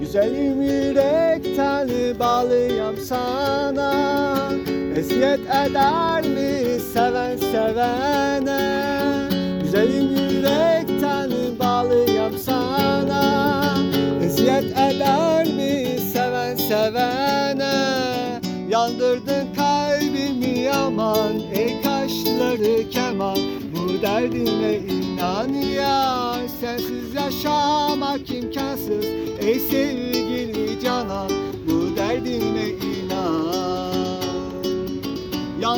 Güzelim yürekten bağlıyam sana. Eziyet eder mi seven sevene? Güzelim yürekten bağlıyam sana. Eziyet eder mi seven sevene? Yandırdın kalbimi aman Ey kaşları keman. Bu derdime inan yar Sensiz yaşamak imkansız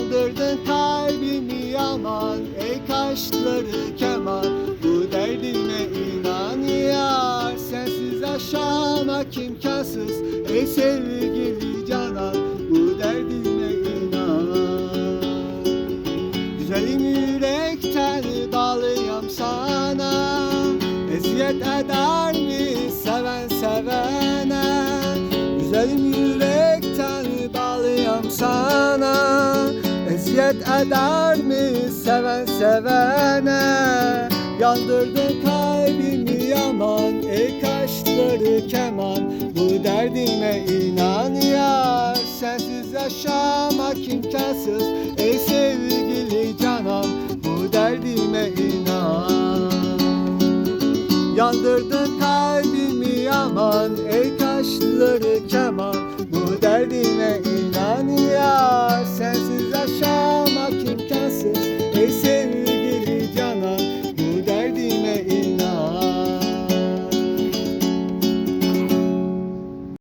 Yandırdın kalbimi aman Ey kaşları keman. Bu derdime inan yar Sensiz yaşamak imkansız Ey sevgili canan Bu derdime inan. Güzelim yürekten bağlıyam sana. Eziyet eder mi seven sevene? Güzelim Hicret eder mi seven sevene? Yandırdın kalbimi yaman Ey kaşları keman. Bu derdime inan ya Sensiz yaşamak imkansız Ey sevgili canan Bu derdime inan. Yandırdın kalbimi yaman ey